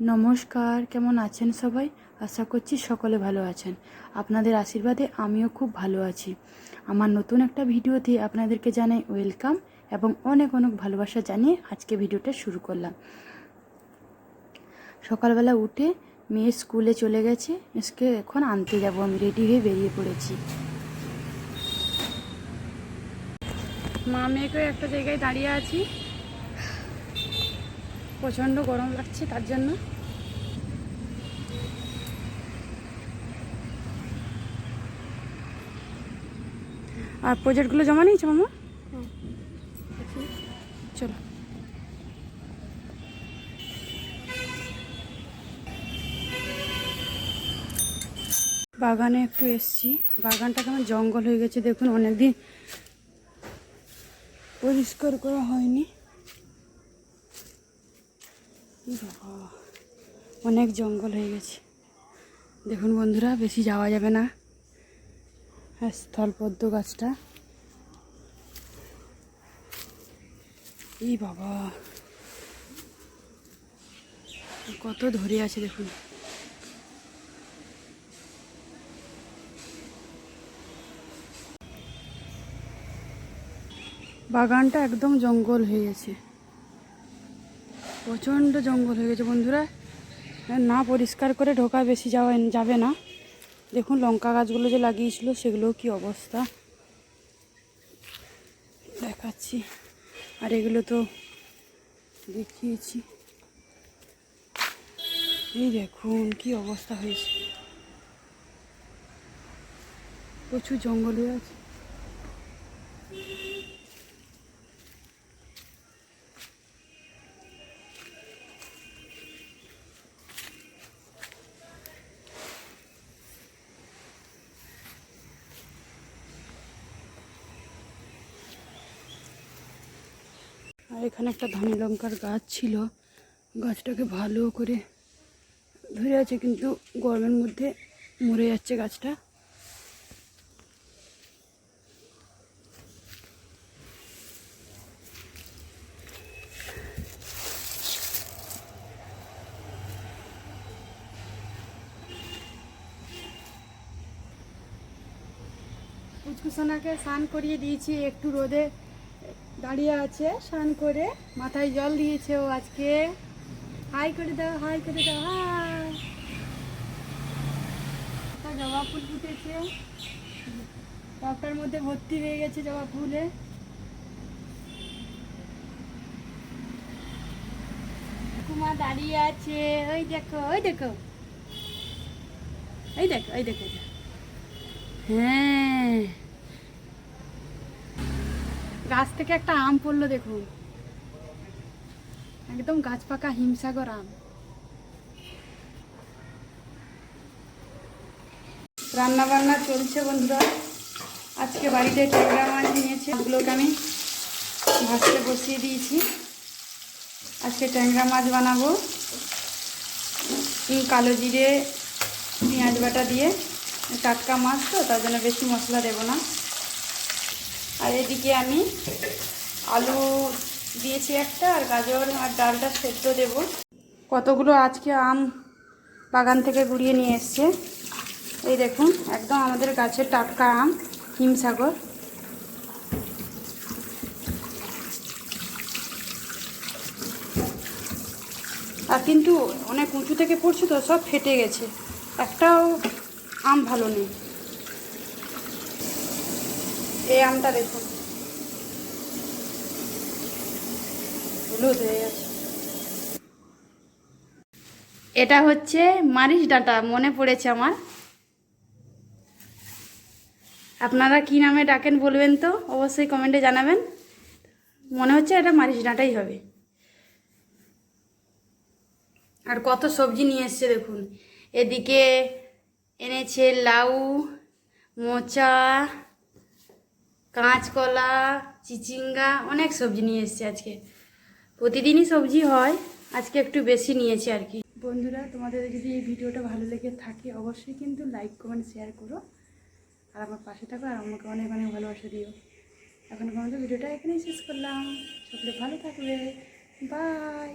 নমস্কার, কেমন আছেন সবাই? আশা করছি সকলে ভালো আছেন। আপনাদের আশীর্বাদে আমিও খুব ভালো আছি। আমার নতুন একটা ভিডিওতে আপনাদেরকে জানাই ওয়েলকাম এবং অনেক অনেক ভালোবাসা জানিয়ে আজকে ভিডিওটা শুরু করলাম। সকালবেলা উঠে মেয়ে স্কুলে চলে গেছে, এসকে এখন আনতে যাব। আমি রেডি হয়ে বেরিয়ে পড়েছি। মা মেয়েকেও একটা জায়গায় দাঁড়িয়ে আছি। প্রচণ্ড গরম লাগছে তার জন্য। আর প্রজেক্টগুলো জমা নিয়েছো মামা? চলো। বাগানে একটু এসছি। বাগানটা কেমন জঙ্গল হয়ে গেছে দেখুন, অনেকদিন পরিষ্কার করা হয়নি। বাবা, অনেক জঙ্গল হয়ে গেছে। দেখুন বন্ধুরা বেশি যাওয়া যাবে না। হ্যাঁ স্থলপদ্ম গাছটা। এই বাবা কত ধরে আছে দেখুন। বাগানটা একদম জঙ্গল হয়ে গেছে। প্রচণ্ড জঙ্গল হয়ে গেছে বন্ধুরা। না পরিষ্কার করে ঢোকা বেশি যাওয়া যাবে না। দেখুন লঙ্কা গাছগুলো যে লাগিয়েছিল, সেগুলোও কি অবস্থা। দেখাচ্ছি। আর এগুলো তো দেখিয়েছি। এই দেখুন কি অবস্থা হয়েছে। প্রচুর জঙ্গল হয়ে আছে। আর এখানে একটা ধানি লঙ্কার গাছ ছিল। গাছটাকে ভালো করে ধরে আছে, কিন্তু গরমের মধ্যে মরে যাচ্ছে গাছটা। পুচকুসোনাকে স্নান করিয়ে দিয়েছি একটু রোদে। দাঁড়িয়ে আছে, স্নান করে। মাথায় জল দিয়েছে ও আজকে। হাই করে দাও, হাই করে দাও, হাই। জবা ফুল ফুটেছে। টপটার মধ্যে ভর্তি হয়ে গেছে জবা ফুলে। কুমা দাঁড়িয়ে আছে। ওই দেখো ওই দেখো। এই দেখো এই দেখো। হ্যাঁ। গাছ থেকে একটা আম পড়ল দেখুন। একদম গাছ পাকা হিমসাগর আম। রান্না বান্না চলছে বন্ধুরা। আজকে বাড়িতে ট্যাংরা মাছ নিয়েছে। ওগুলোকে আমি ভাজতে বসিয়ে দিয়েছি। আজকে ট্যাংরা মাছ বানাবো। কালো জিরে, পেঁয়াজ বাটা দিয়ে। টাটকা মাছ তো, তার জন্য বেশি মশলা দেবো না। আর এদিকে আমি আলু দিয়েছি একটা, আর গাজর আর ডালটা সেদ্ধ দেব। কতগুলো আজকে আম বাগান থেকে গুড়িয়ে নিয়ে এসছে। এই দেখুন, একদম আমাদের গাছের টাটকা আম, হিমসাগর। আর কিন্তু অনেক উঁচু থেকে পড়ছে তো সব ফেটে গেছে। একটাও আম ভালো নেই। এই আমটা দেখুন। হলুদ হয়ে গেছে। এটা হচ্ছে মারিচ ডাঁটা, মনে পড়েছে আমার। আপনারা কি নামে ডাকেন বলবেন তো, অবশ্যই কমেন্টে জানাবেন। মনে হচ্ছে এটা মারিচ ডাঁটাই হবে। আর কত সবজি নিয়ে এসছে দেখুন। এদিকে এনেছে লাউ, মোচা কাঁচকলা, চিচিঙ্গা, অনেক সবজি নিয়ে এসছে আজকে। প্রতিদিনই সবজি হয়, আজকে একটু বেশি নিয়েছি আর কি। বন্ধুরা, তোমাদের যদি এই ভিডিওটা ভালো লেগে থাকে, অবশ্যই কিন্তু লাইক কমেন্ট শেয়ার করো। আর আমার পাশে থাকো আর আমাকে অনেক অনেক ভালোবাসা দিও। এখন পর্যন্ত ভিডিওটা এখানেই শেষ করলাম। সকলে ভালো থাকবে। বাই